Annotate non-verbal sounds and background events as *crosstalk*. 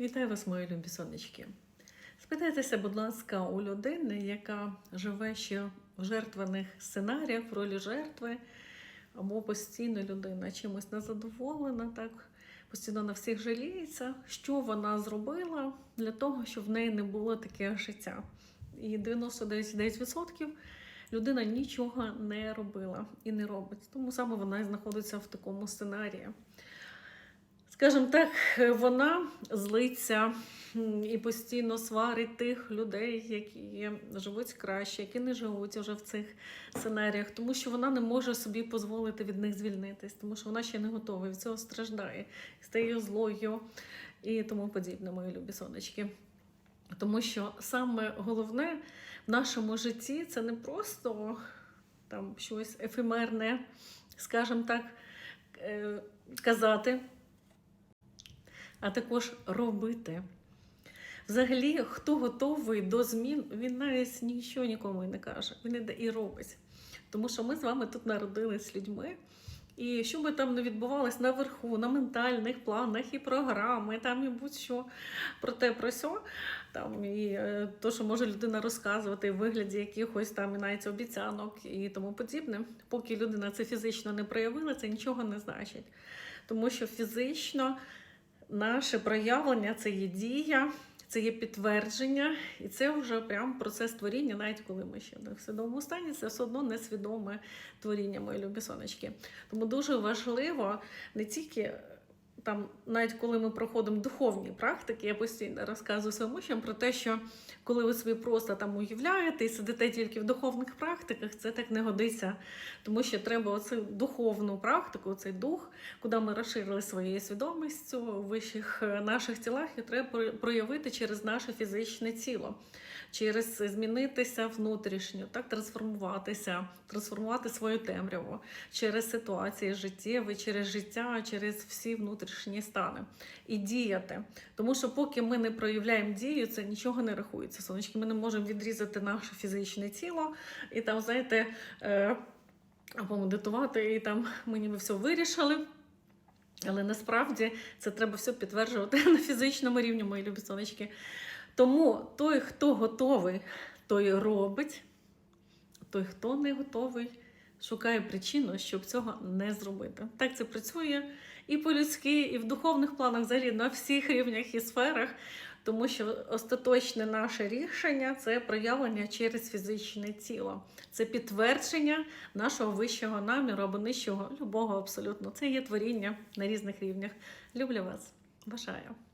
Вітаю вас, мої любі сонечки. Спитайтеся, будь ласка, у людини, яка живе ще в жертвених сценаріях, в ролі жертви, або постійно людина чимось незадоволена, так постійно на всіх жаліється, що вона зробила для того, щоб в неї не було таке життя. І 99% людина нічого не робила і не робить. Тому саме вона і знаходиться в такому сценарії. Скажімо так, вона злиться і постійно сварить тих людей, які живуть краще, які не живуть вже в цих сценаріях, тому що вона не може собі дозволити від них звільнитись, тому що вона ще не готова від цього страждає, стає злою і тому подібне, мої любі сонечки. Тому що саме головне в нашому житті це не просто там щось ефемерне, скажімо так, е, казати а також робити. Взагалі, хто готовий до змін, він навіть нічого нікому не каже, він іде і робить. Тому що ми з вами тут народились людьми. І що би там не відбувалось наверху, на ментальних планах і програми, там і будь-що про те, про сьо, там і е, то, що може людина розказувати в вигляді якихось там і навіть обіцянок і тому подібне. Поки людина це фізично не проявила, це нічого не значить. Тому що фізично наше проявлення це є дія, це є підтвердження, і це вже прям процес творіння, навіть коли ми ще не в свідомому стані, це все одно несвідоме творіння, мої любі сонечки. Тому дуже важливо не тільки. Там, навіть коли ми проходимо духовні практики, я постійно розказую своїм учням про те, що коли ви собі просто там уявляєте і сидите тільки в духовних практиках, це так не годиться. Тому що треба оцю духовну практику, цей дух, куди ми розширили своєю свідомістю в вищих е, наших тілах, і треба проявити через наше фізичне тіло, через змінитися внутрішньо, так трансформуватися, трансформувати свою темряву через ситуації життєві, через життя, через всі внутрішні стани і діяти. Тому що поки ми не проявляємо дію, це нічого не рахується. Сонечки, ми не можемо відрізати наше фізичне тіло і там, знаєте, е, помедитувати, і там ми ніби все вирішили. Але насправді це треба все підтверджувати *laughs* на фізичному рівні, мої любі сонечки. Тому той, хто готовий, той робить, той, хто не готовий, шукає причину, щоб цього не зробити. Так це працює і по-людськи, і в духовних планах, взагалі на всіх рівнях і сферах, тому що остаточне наше рішення це проявлення через фізичне тіло, це підтвердження нашого вищого наміру або нижчого, любого абсолютно. Це є творіння на різних рівнях. Люблю вас, бажаю.